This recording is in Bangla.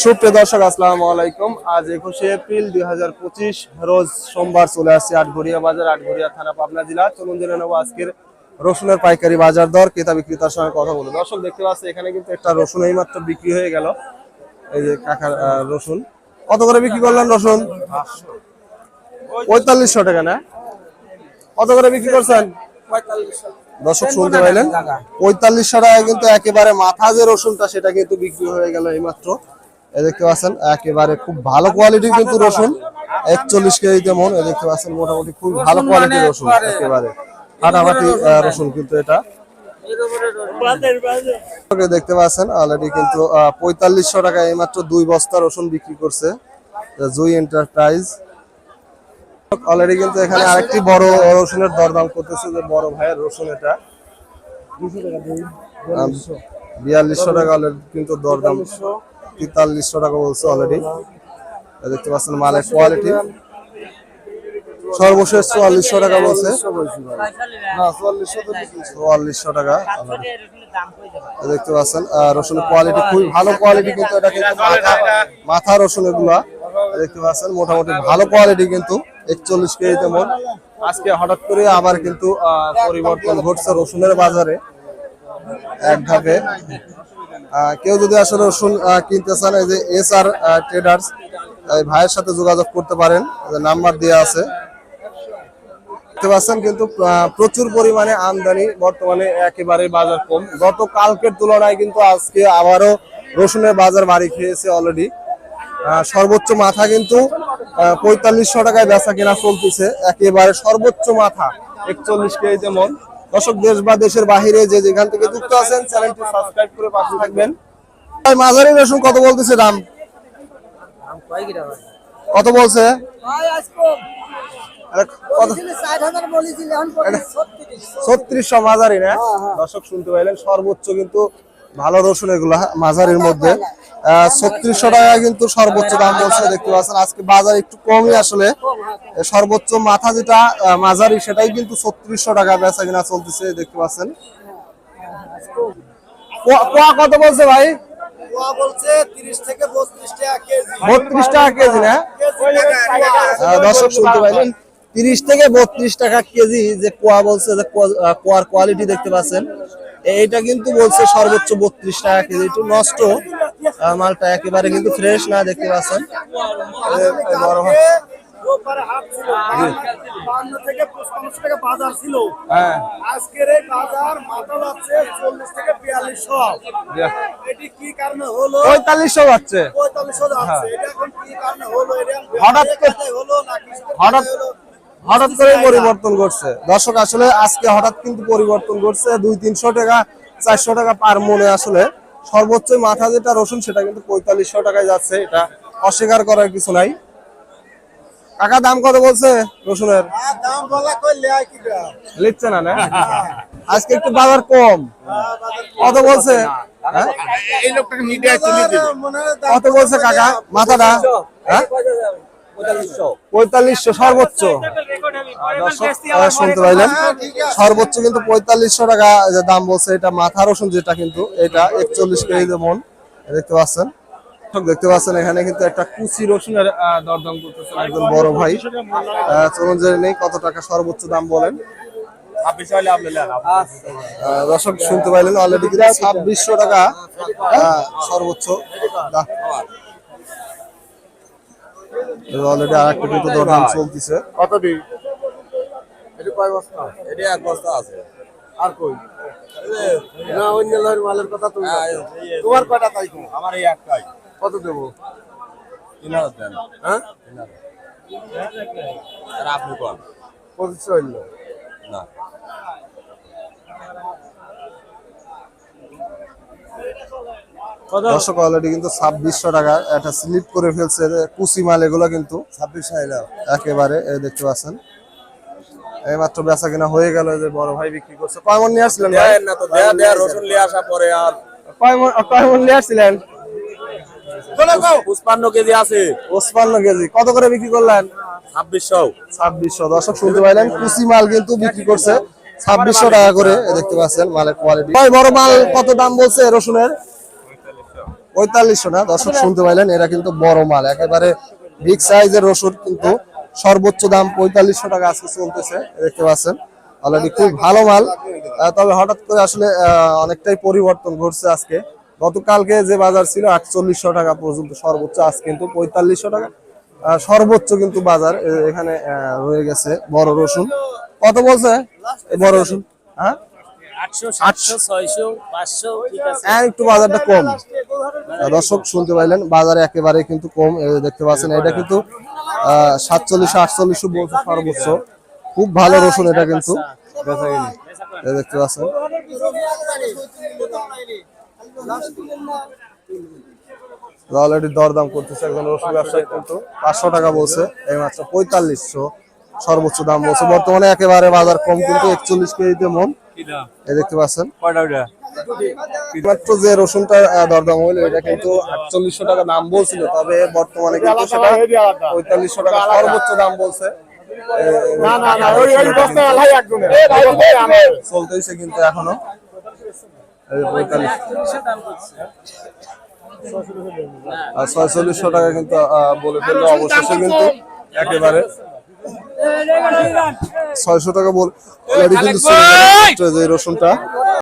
সুপ্রিয় দর্শক, আসসালামু আলাইকুম। আজ একুশে এপ্রিল দুই হাজার পঁচিশ, রোজ সোমবার চলে আসছে আটঘরিয়া বাজার, আটঘরিয়া থানা, পাবনা জেলা। চলুন জেনে নেব আজকের রসুনের পাইকারি বাজার দর, ক্রেতা বিক্রেতার সঙ্গে কথা বলব। দর্শক, দেখতে পাচ্ছি এখানে কিন্তু একটা রসুন এইমাত্র বিক্রি হয়ে গেল। এই যে কাকার রসুন। কত করে বিক্রি করলেন রসুন? পঁয়তাল্লিশশো টাকা, না? কত করে বিক্রি করছেন? দর্শক, শুনতে পাইলেন? পঁয়তাল্লিশশো টাকায় কিন্তু একেবারে মাথা যে রসুনটা, সেটা কিন্তু বিক্রি হয়ে গেল এইমাত্র। এই দেখতে পাচ্ছেন একেবারে খুব ভালো কোয়ালিটির কিন্তু রসুন। একচল্লিশ কেজি এই দেখতে পাচ্ছেন মোটামুটি খুব ভালো কোয়ালিটির রসুন একেবারে ফাটাফাটি রসুন। কিন্তু এটা। দেখতে পাচ্ছেন অলরেডি কিন্তু পঁয়তাল্লিশশো টাকা এইমাত্র দুই বস্তা রসুন বিক্রি করছে জুই এন্টারপ্রাইজ অলরেডি কিন্তু এখানে আরেকটি বড় রসুনের দরদাম করতেছে যে বড় ভাইয়ের রসুন এটা। বিয়াল্লিশশো টাকা অলরেডি কিন্তু দরদাম। তেতাল্লিশশো টাকা বলছে অলরেডি দেখতে পাচ্ছেন মালের কোয়ালিটি সর্বশেষ চুয়াল্লিশশো টাকা বলছে। চুয়াল্লিশশো টাকা দেখতে পাচ্ছেন আহ, রসুনের কোয়ালিটি খুবই ভালো কোয়ালিটি কিন্তু এটা কিন্তু মাথা রসুন এগুলা দেখতে পাচ্ছেন মোটামুটি ভালো কোয়ালিটি কিন্তু একচল্লিশ কেজি তেমন। আজকে হঠাৎ করে আবার কিন্তু আহ, পরিবর্তন ঘটছে রসুনের বাজারে। এক ধাপে কেউ যদি আসলে রসুন কিনতে চান এই যে এস আর ট্রেডার্স এই ভাইয়ের সাথে যোগাযোগ করতে পারেন। নাম্বার দেওয়া আছে। কিন্তু প্রচুর পরিমাণে আমদানি বর্তমানে একেবারে বাজার কম। গত কালকের তুলনায় কিন্তু আজকে আবারও রসুনের বাজার বাড়ি খেয়েছে অলরেডি সর্বোচ্চ মাথা কিন্তু পঁয়তাল্লিশশো টাকায় বেচা কেনা চলতেছে। একেবারে সর্বোচ্চ মাথা একচল্লিশ কেজি যেমন। দর্শক দেশ বা দেশের বাহিরে যে যেখান থেকে যুক্ত আছেন চ্যানেলটি সাবস্ক্রাইব করে পাশে থাকবেন। ভাই, মাঝারি রসুন কত বলতেছে দাম? কত বলছে? আরে কত? ছত্রিশশো মাঝারি না? দর্শক শুনতে পাইলেন সর্বোচ্চ কিন্তু ভালো রসুন এগুলা মাঝারির মধ্যে। ছত্রিশশো টাকা কিন্তু সর্বোচ্চ দাম বলছে দেখতে পাচ্ছেন। আজকে বাজার একটু কমই আসলে। সর্বোচ্চ মাথা যেটা মাঝারি সেটাই কিন্তু ছত্রিশশো টাকা বেচা কিনা চলতেছে দেখতে পাচ্ছেন। কত বলছে ভাই? বত্রিশ টাকা কেজি। না? দর্শক শুনতে পাইলেন তিরিশ থেকে বত্রিশ টাকা কেজি যে কোয়া বলছে যে কোয়ার কোয়ালিটি দেখতে পাচ্ছেন। এইটা কিন্তু বলছে সর্বোচ্চ বত্রিশ টাকা কেজি একটু নষ্ট। মালটা একেবারে কিন্তু ফ্রেশ না দেখতে পাচ্ছেন। এ- এ বড় থেকে টাকা বাজার ছিল। হ্যাঁ। আজকের এই বাজার মাথা যাচ্ছে চল্লিশ থেকে বিয়াল্লিশশো। এটি কি কারণে হলো? পঁয়তাল্লিশশো যাচ্ছে। পঁয়তাল্লিশশো যাচ্ছে। এটা এখন কি কারণে হলো? এটা হঠাৎ হলো হঠাৎ হঠাৎ করে পরিবর্তন করছে দর্শক আসলে আজকে হঠাৎ কিন্তু পরিবর্তন করছে দুই তিনশো টাকা চারশো টাকা পার মনে আসলে। সর্বোচ্চ মাথা যেটা রসুন সেটা কিন্তু পঁয়তাল্লিশশো টাকায় যাচ্ছে এটা অস্বীকার করার কিছু নাই কাকা দাম কত বলছে রসুনের লিখছে না না আজকে একটু বাজার কম কত বলছে হ্যাঁ? মনে হয় কত বলছে কাকা মাথাটা হ্যাঁ পঁয়তাল্লিশশো সর্বোচ্চ শুনতে পাইলেন? সর্বোচ্চ কিন্তু পঁয়তাল্লিশশো টাকা যে দাম বলছে এটা মাথা রসুন যেটা কিন্তু এটা একচল্লিশ কেজি মন। দেখতে পাচ্ছেন? দর্শক, দেখতে পাচ্ছেন এখানে কিন্তু একটা কুচি রসুনের দরদাম করতেছেন একজন বড় ভাই। চলুন জেনে নেই কত টাকা সর্বোচ্চ দাম বলেন। দর্শক শুনতে পাইলেন অলরেডি কিন্তু ছাব্বিশশো টাকা। সর্বোচ্চ। অলরেডি আর একটা কিন্তু দরদাম চলতেছে। কত দিই এটি কয় বস্তা? এটি এক বস্তা আছে। আর কই? না অন্য লয়ের মালের কথা তুমি তোমার কয়টা তাই আমার এই একটাই। কত দেবো? তিন হাজার দেন। হ্যাঁ? আর আপনি কম পঁচিশশো হইল। না। দর্শক অলরেডি কিন্তু ছাব্বিশশো টাকা একটা স্লিপ করে ফেলছে। কুচি মাল এগুলো কিন্তু ছাব্বিশশো একেবারে এই দেখতে পাচ্ছেন। এই মাত্র বেচা কিনা হয়ে গেল যে বড় ভাই বিক্রি করছে। নিয়ে আসছিলেন না তো দেয়া দেয়া রসুন নিয়ে আসা পরে আর। কয় নিয়ে আসছিলেন? পুষ্পান্ন কেজি আছে। পঁচপান্ন কেজি। কত করে বিক্রি করলেন? ছাব্বিশশো। ছাব্বিশশো। দর্শক শুনতে পাইলেন কুচি মাল কিন্তু বিক্রি করছে। ছাব্বিশশো টাকা করে দেখতে পাচ্ছেন মালের কোয়ালিটি ভাই বড় মাল কত দাম বলছে রসুনের? পঁয়তাল্লিশশো না? দর্শক শুনতে পাইলেন এরা কিন্তু বড় মাল। একেবারে বিগ সাইজের রসুন কিন্তু সর্বোচ্চ দাম পঁয়তাল্লিশশো টাকা আজকে চলতেছে দেখতে পাচ্ছেন। অলরেডি খুব ভালো মাল। তবে হঠাৎ করে আসলে অনেকটাই পরিবর্তন ঘটছে আজকে। গতকালকে যে বাজার ছিল আটচল্লিশশো টাকা পর্যন্ত সর্বোচ্চ আজ কিন্তু পঁয়তাল্লিশশো টাকা। সর্বোচ্চ কিন্তু বাজার এখানে রয়ে গেছে বড় রসুন। কত বলছে? বড় রসুন হ্যাঁ? হ্যাঁ একটু বাজারটা কম। দর্শক শুনতে পাইলেন বাজারে একেবারে কিন্তু কম দেখতে পাচ্ছেন। এটা কিন্তু সাতচল্লিশ আটচল্লিশশো বলছে সর্বোচ্চ। খুব ভালো রসুন এটা কিন্তু। দেখতে পাচ্ছেন। অলরেডি দরদাম করতেছে একজন রসুন ব্যবসায়ী কিন্তু। পাঁচশো টাকা বলছে এই মাত্র পঁয়তাল্লিশশো সর্বোচ্চ দাম বলছে। বর্তমানে একেবারে বাজার কম কিন্তু একচল্লিশ কেজিতে মন। এই দেখতে পাচ্ছেন। মাত্র যে রসুনটা দরদাম হইল এটা কিন্তু আটচল্লিশশো টাকা দাম বলছিল তবে বর্তমানে কিন্তু সেটা পঁয়তাল্লিশশো টাকা সর্বোচ্চ দাম বলছে। এ, না না না ওই ওই বস্তা আলাই একজনের চলতেছে কিন্তু এখনও। ছয়চল্লিশশো টাকা কিন্তু বলে ফেলল অবশেষে কিন্তু একেবারে। ছয়শো টাকা বল কিন্তু যে রসুনটা।